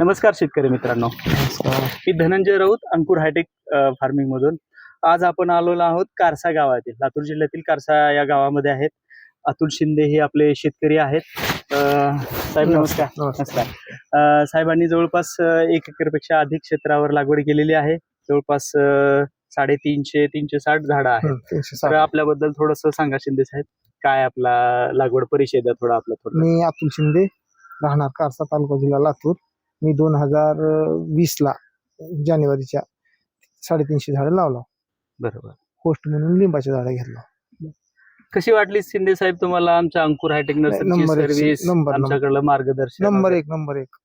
नमस्कार शेतकरी मित्रांनो. मी धनंजय राऊत अंकुर हायटेक फार्मिंग मधून. आज आपण आलेलो आहोत कारसा गावातील. लातूर जिल्ह्यातील कारसा या गावामध्ये आहेत. अतुल शिंदे हे आपले शेतकरी आहेत. साहेब नमस्कार. नमस्कार. साहेबांनी जवळपास एक एकरपेक्षा अधिक क्षेत्रावर लागवड केलेली आहे. जवळपास साडेतीनशे तीनशे साठ झाडं आहेत. तर आपल्याबद्दल थोडस सांगा शिंदे साहेब. काय आपला लागवड परिचय द्या थोडा आपला थोडं. मी अतुल शिंदे राहणार कारसा तालुका जिल्हा लातूर. मी दोन हजार वीस ला जानेवारीच्या साडेतीनशे झाडं लावलं. बरोबर. होस्ट म्हणून लिंबाचे झाडं घेतलं. कशी वाटली शिंदे साहेब तुम्हाला आमच्या अंकुर हायटेक नंबर एक, सर्व्हिस नंबर, नंबर. आमच्याकडलं मार्गदर्शन नंबर एक नंबर एक.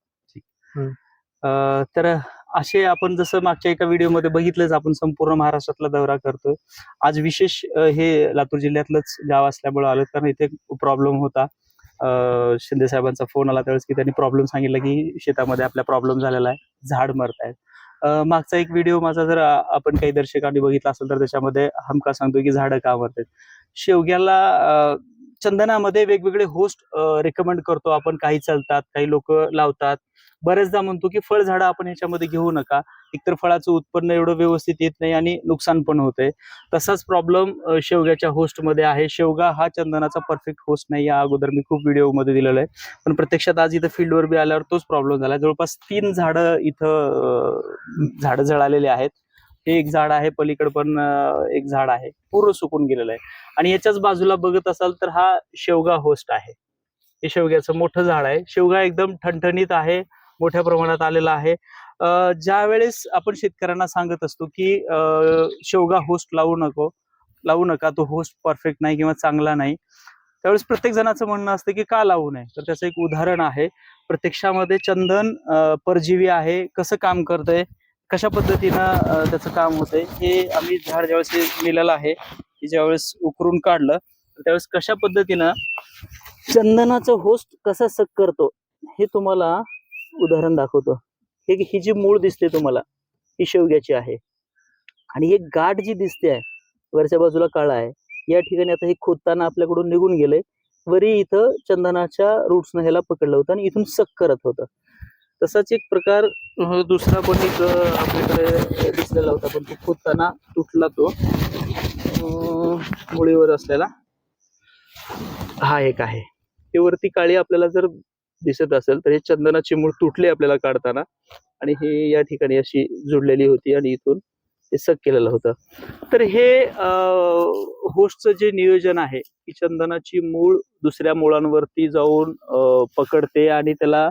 अं, तर असे आपण जसं मागच्या एका व्हिडिओमध्ये बघितलंच आपण संपूर्ण महाराष्ट्रातला दौरा करतोय. आज विशेष अं, हे लातूर जिल्ह्यातलंच गाव असल्यामुळे आलो कारण इथे प्रॉब्लेम होता. शिंदे साहेबांचा फोन आला त्यावेळेस की त्यांनी प्रॉब्लेम सांगितला की शेतामध्ये आपल्या प्रॉब्लेम झालेला आहे. झाड मरत आहेत मागचा एक व्हिडिओ माझा जर आपण काही दर्शकांनी बघितला असेल तर त्याच्यामध्ये हमका सांगतो की झाडं का मरतात शेवग्याला चंदनामध्ये वेगवेगळे होस्ट रेकमेंड करतो. आपण काही चालतात काही लोक लावतात. बरेचदा म्हणतो की फळझाडं आपण याच्यामध्ये घेऊ नका. एकतर फळाचं उत्पन्न एवढं व्यवस्थित येत नाही आणि नुकसान पण होतंय. तसाच प्रॉब्लेम शेवग्याच्या होस्टमध्ये आहे. शेवगा हा चंदनाचा परफेक्ट होस्ट नाही या अगोदर मी खूप व्हिडिओमध्ये दिलेला आहे. पण प्रत्यक्षात आज इथं फील्डवर बी आल्यावर तोच प्रॉब्लेम झाला. जवळपास तीन झाडं इथं झाडं झळालेले आहेत. हे एक झाड आहे पलीकडे पण एक झाड आहे. पूर्ण सुकून गेलेलं आहे. आणि याच्याच बाजूला बघत असाल तर हा शेवगा होस्ट आहे. हे शेवग्याचं मोठं झाड आहे. शेवगा एकदम ठणठणीत आहे. मोठ्या प्रमाणात आलेला आहे. ज्या वेळेस आपण शेतकऱ्यांना सांगत असतो की शेवगा होस्ट लावू नको लावू नका तो होस्ट परफेक्ट नाही किंवा चांगला नाही. त्यावेळेस प्रत्येक जणाचं म्हणणं असतं की का लावू नये? तर त्याचं एक उदाहरण आहे. प्रत्यक्षामध्ये चंदन परजीवी आहे कसं काम करतंय कशा पद्धतीनं त्याचं काम होतंय हे आम्ही झाड ज्यावेळेस हे नेलेलं आहे की ज्यावेळेस उकरून काढलं तर त्यावेळेस कशा पद्धतीनं चंदनाचं होस्ट कसा सक करतो हे तुम्हाला उदाहरण दाखवतो. हे ही जी मूळ दिसते तुम्हाला ही शेवग्याची आहे. आणि एक गाठ जी दिसते आहे वरच्या बाजूला काळा आहे या ठिकाणी आता हे खोदताना आपल्याकडून निघून गेले. वरी इथं चंदनाच्या रूट्सनं ह्याला पकडलं होतं आणि इथून सक करत होतं. तसाच एक प्रकार दुसरा पण एक आपल्याकडे दिसलेला होता पण तो खोदताना तुटला तो मुळीवर असलेला. हा एक आहे. ते वरती काळी आपल्याला जर दिसत असेल तर हे चंदनाची मूळ तुटली आपल्याला काढताना. आणि हे या ठिकाणी अशी जुडलेली होती आणि इथून हे सक केलेलं होतं. तर हे होस्टचं जे नियोजन आहे की चंदनाची मूळ दुसऱ्या मुळांवरती जाऊन पकडते आणि त्याला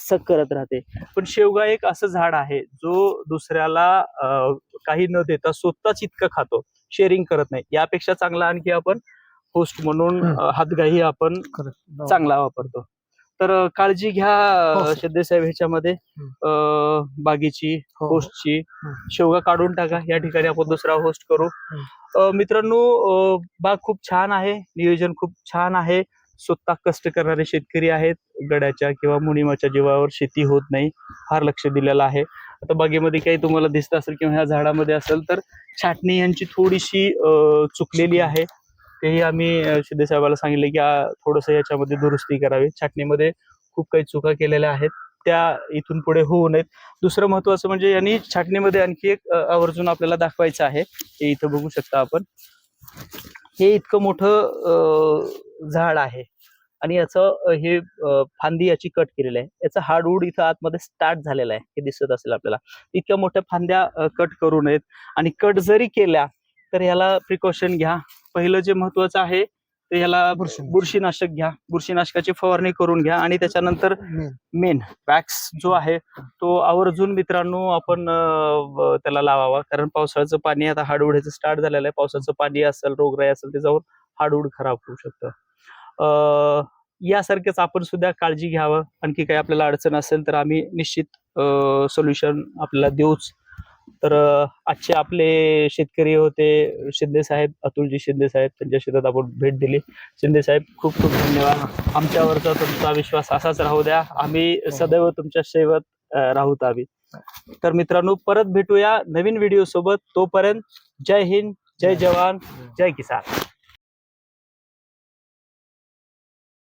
सक करत राहते. पण शेवगा एक असं झाड आहे जो दुसऱ्याला काही न देता स्वतःच इतकं खातो शेअरिंग करत नाही. यापेक्षा चांगला आणखी आपण होस्ट म्हणून हातगाही आपण चांगला वापरतो. तर काळजी घ्या हो. शिंदे साहेब ह्याच्यामध्ये. बागेची हो, हो. होस्टची हम्म. शेवगा काढून टाका. या ठिकाणी आपण दुसरा होस्ट करू. मित्रांनो बाग खूप छान आहे. नियोजन खूप छान आहे. स्वतः कष्ट करणारे शेतकरी आहेत. गड्याच्या किंवा मुनिमाच्या जीवावर शेती होत नाही फार लक्ष दिलेलं आहे. आता बागेमध्ये काही तुम्हाला दिसत असेल किंवा ह्या झाडामध्ये असेल तर छाटणी यांची थोडीशी चुकलेली आहे. तेही आम्ही सिद्धेसाहेबाला शिंदे साहेबाला सांगितले की थोडस याच्यामध्ये दुरुस्ती करावी. छाटणीमध्ये खूप काही चुका केलेल्या आहेत. त्या इथून पुढे होऊ नयेत. दुसरं महत्वाचं म्हणजे यांनी छाटणीमध्ये आणखी एक आवर्जून आपल्याला दाखवायचं आहे. हे इथं बघू शकता आपण. हे इतकं मोठं झाड आहे. आणि याचं हे फांदी याची कट केलेली आहे. याचा हार्डवूड इथं आतमध्ये स्टार्ट झालेला आहे. हे दिसत असेल आपल्याला. इतक्या मोठ्या फांद्या कट करू नयेत. आणि कट जरी केल्या तर याला प्रिकॉशन घ्या. पहिलं जे महत्वाचं आहे ते ह्याला बुरशीनाशक. घ्या. बुरशीनाशकाची फवारणी करून घ्या. आणि त्याच्यानंतर मेन. वॅक्स जो आहे तो आवर्जून मित्रांनो आपण त्याला लावावा. कारण पावसाळ्याचं पाणी आता हाडवड्याचं स्टार्ट झालेलं आहे. पावसाचं पाणी असेल रोगराई असेल ते जाऊन हाडवूड खराब होऊ शकतं. अं, यासारखेच आपण सुद्धा काळजी घ्यावं. आणखी काही आपल्याला अडचण असेल तर आम्ही निश्चित सोल्युशन आपल्याला देऊच. तर आजचे आपले शेतकरी होते शिंदे साहेब अतुलजी शिंदे साहेब. त्यांच्या शेतात आपण भेट दिली. शिंदे साहेब खूप खूप धन्यवाद. आमच्यावरचा तुमचा विश्वास असाच राहू द्या. आम्ही सदैव तुमच्या सेवेत राहूत आम्ही. तर मित्रांनो परत भेटूया नवीन व्हिडिओ सोबत तोपर्यंत जय हिंद जय जवान जय किसान.